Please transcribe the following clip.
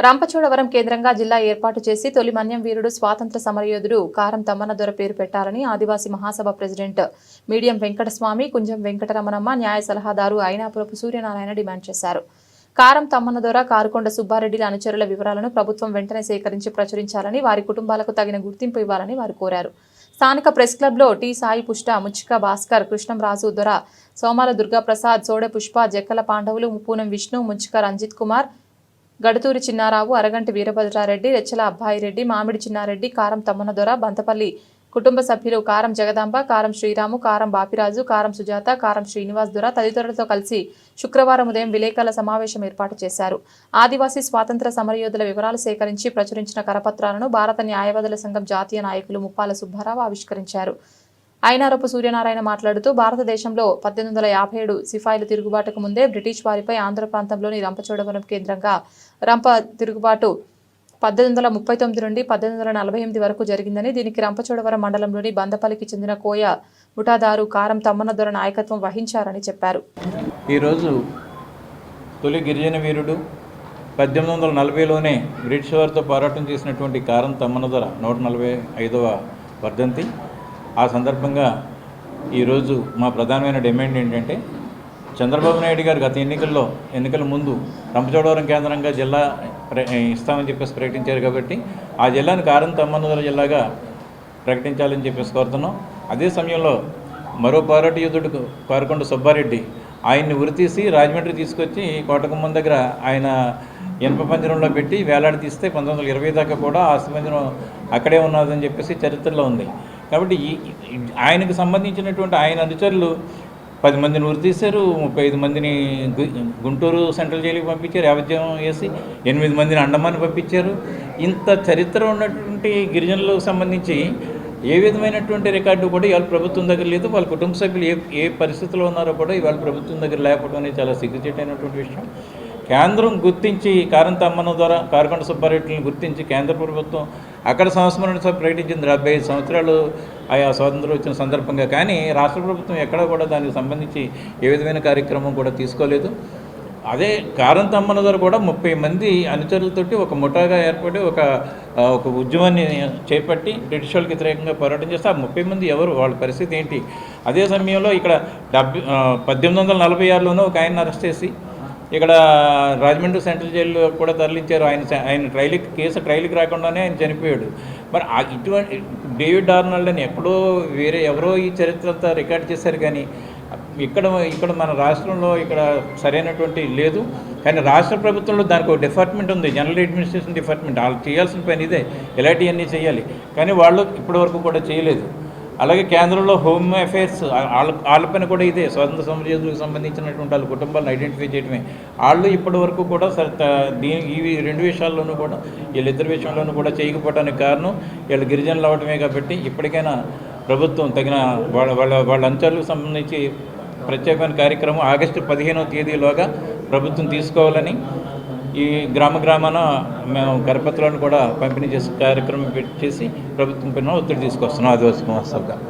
రంపచోడవరం కేంద్రంగా జిల్లా ఏర్పాటు చేసి తొలి మన్యం వీరుడు స్వాతంత్ర సమరయోధుడు కారం తమ్మనదొర పేరు పెట్టాలని ఆదివాసీ మహాసభ ప్రెసిడెంట్ మీడియం వెంకటస్వామి కుంజం వెంకటరమణమ్మ న్యాయ సలహాదారు అయినాపురపు సూర్యనారాయణ డిమాండ్ చేశారు. కారం తమ్మన్న దొర కారుకొండ సుబ్బారెడ్డిల అనుచరుల వివరాలను ప్రభుత్వం వెంటనే సేకరించి ప్రచురించాలని వారి కుటుంబాలకు తగిన గుర్తింపు ఇవ్వాలని వారు కోరారు. స్థానిక ప్రెస్ క్లబ్లో టి సాయి పుష్ట ముచ్చిక భాస్కర్ కృష్ణంరాజు దొర సోమాల దుర్గాప్రసాద్ సోడె పుష్ప జక్కల పాండవులు పూనం విష్ణు ముచ్చిక రంజిత్ కుమార్ గడుతూరి చిన్నారావు అరగంటి వీరభద్రారెడ్డి రెచ్చల అబ్బాయిరెడ్డి మామిడి చిన్నారెడ్డి కారం తమ్మనదొర బంతపల్లి కుటుంబ సభ్యులు కారం జగదాంబ కారం శ్రీరాము కారం బాపిరాజు కారం సుజాత కారం శ్రీనివాస్ దొర తదితరులతో కలిసి శుక్రవారం ఉదయం విలేకరుల సమావేశం ఏర్పాటు చేశారు. ఆదివాసీ స్వాతంత్ర సమరయోధుల వివరాలు సేకరించి ప్రచురించిన కరపత్రాలను భారత న్యాయవాదుల సంఘం జాతీయ నాయకులు ముప్పాల సుబ్బారావు ఆవిష్కరించారు. అయినారపు సూర్యనారాయణ మాట్లాడుతూ భారతదేశంలో పద్దెనిమిది వందల యాభై ఏడు సిఫాయిల తిరుగుబాటుకు ముందే బ్రిటిష్ వారిపై ఆంధ్ర ప్రాంతంలోని రంపచోడవరం కేంద్రంగా రంప తిరుగుబాటు పద్దెనిమిది వందల ముప్పై తొమ్మిది నుండి పద్దెనిమిది వందల నలభై ఎనిమిది వరకు జరిగిందని దీనికి రంపచోడవరం మండలంలోని బందపల్లికి చెందిన కోయ ముఠాదారు కారం తమ్మనదొర నాయకత్వం వహించారని చెప్పారు. ఈరోజు తొలి గిరిజన వీరుడు పద్దెనిమిది వందల నలభైలోనే బ్రిటిష్ వారితో పోరాటం చేసినటువంటి కారం తమ్మనదొర నూట నలభై ఐదవ వర్ధంతి. ఆ సందర్భంగా ఈరోజు మా ప్రధానమైన డిమాండ్ ఏంటంటే చంద్రబాబు నాయుడు గారు గత ఎన్నికల్లో ఎన్నికల ముందు రంపచోడవరం కేంద్రంగా జిల్లా ప్ర- ఇస్తామని చెప్పేసి ప్రకటించారు కాబట్టి ఆ జిల్లాను కారం తమ్మనదొర జిల్లాగా ప్రకటించాలని చెప్పేసి కోరుతున్నాం. అదే సమయంలో మరో పోరాట యోధుడు కోరకొండ సుబ్బారెడ్డి ఆయన్ని ఉరితీసి రాజమండ్రి తీసుకొచ్చి కోటకుమ్మం దగ్గర ఆయన ఇనప పంజరంలో పెట్టి వేలాడి తీస్తే పంతొమ్మిది వందల ఇరవై దాకా కూడా ఆస్తి పంజరం అక్కడే ఉన్నదని చెప్పేసి చరిత్రలో ఉంది. కాబట్టి ఆయనకు సంబంధించినటువంటి ఆయన అనుచరులు పది మందిని ఉరి తీశారు ముప్పై ఐదు మందిని గుంటూరు సెంట్రల్ జైలుకి పంపించారు యావజ్యం వేసి ఎనిమిది మందిని అండమాన్ పంపించారు. ఇంత చరిత్ర ఉన్నటువంటి గిరిజనులకు సంబంధించి ఏ విధమైనటువంటి రికార్డు కూడా ఇవాళ ప్రభుత్వం దగ్గర లేదు. వాళ్ళ కుటుంబ సభ్యులు ఏ ఏ పరిస్థితిలో ఉన్నారో కూడా ఇవాళ ప్రభుత్వం దగ్గర లేకపోవడం అనేది చాలా సిగ్గుచేటైనటువంటి విషయం. కేంద్రం గుర్తించి కారం తమ్మన ద్వారా కారకొండ సుబ్బారెడ్డిని గుర్తించి కేంద్ర ప్రభుత్వం అక్కడ సంస్మరణ సభ ప్రకటించింది. డెబ్బై ఐదు సంవత్సరాలు ఆయా స్వాతంత్రం వచ్చిన సందర్భంగా. కానీ రాష్ట్ర ప్రభుత్వం ఎక్కడ కూడా దానికి సంబంధించి ఏ విధమైన కార్యక్రమం కూడా తీసుకోలేదు. అదే కారం తమ్మన ద్వారా కూడా ముప్పై మంది అనుచరులతోటి ఒక ముఠాగా ఏర్పడి ఒక ఒక ఉద్యమాన్ని చేపట్టి బ్రిటిష్ వాళ్ళకి వ్యతిరేకంగా పోరాటం చేస్తే ఆ ముప్పై మంది ఎవరు వాళ్ళ పరిస్థితి ఏంటి? అదే సమయంలో ఇక్కడ డెబ్బై పద్దెనిమిది వందల నలభై ఆరులోనూ ఒక ఆయన అరెస్ట్ చేసి ఇక్కడ రాజమండ్రి సెంట్రల్ జైలు కూడా తరలించారు. ఆయన ఆయన ట్రైల్కి కేసు ట్రైల్కి రాకుండానే ఆయన చనిపోయాడు. మరి ఇటువంటి డేవిడ్ డార్నాల్డ్ అని ఎక్కడో వేరే ఎవరో ఈ చరిత్ర అంతా రికార్డ్ చేశారు కానీ ఇక్కడ ఇక్కడ మన రాష్ట్రంలో ఇక్కడ సరైనటువంటి లేదు. కానీ రాష్ట్ర ప్రభుత్వంలో దానికి ఒక డిపార్ట్మెంట్ ఉంది జనరల్ అడ్మినిస్ట్రేషన్ డిపార్ట్మెంట్. వాళ్ళు చేయాల్సిన పని ఇదే. ఇలాంటివన్నీ చేయాలి. కానీ వాళ్ళు ఇప్పటివరకు కూడా చేయలేదు. అలాగే కేంద్రంలో హోమ్ అఫైర్స్ వాళ్ళ పైన పని కూడా ఇదే స్వాతంత్ర సమరయోధులకు సంబంధించినటువంటి వాళ్ళ కుటుంబాలను ఐడెంటిఫై చేయడమే వాళ్ళు ఇప్పటి వరకు కూడా సరే దీని ఈ రెండు విషయాల్లోనూ కూడా వీళ్ళిద్దరి విషయంలోనూ కూడా చేయకపోవడానికి కారణం వీళ్ళు గిరిజనులు అవడమే కాబట్టి ఇప్పటికైనా ప్రభుత్వం తగిన వాళ్ళ వాళ్ళ వాళ్ళ అంశాలకు సంబంధించి ప్రత్యేకమైన కార్యక్రమం ఆగస్టు పదిహేనవ తేదీలోగా ప్రభుత్వం తీసుకోవాలని ఈ గ్రామ గ్రామాన మేము గర్భతులను కూడా పంపిణీ చేసే కార్యక్రమం పెట్టి చేసి ప్రభుత్వం పైన ఒత్తిడి తీసుకొస్తున్నాం ఆదివాసీ మహోత్సవ్గా.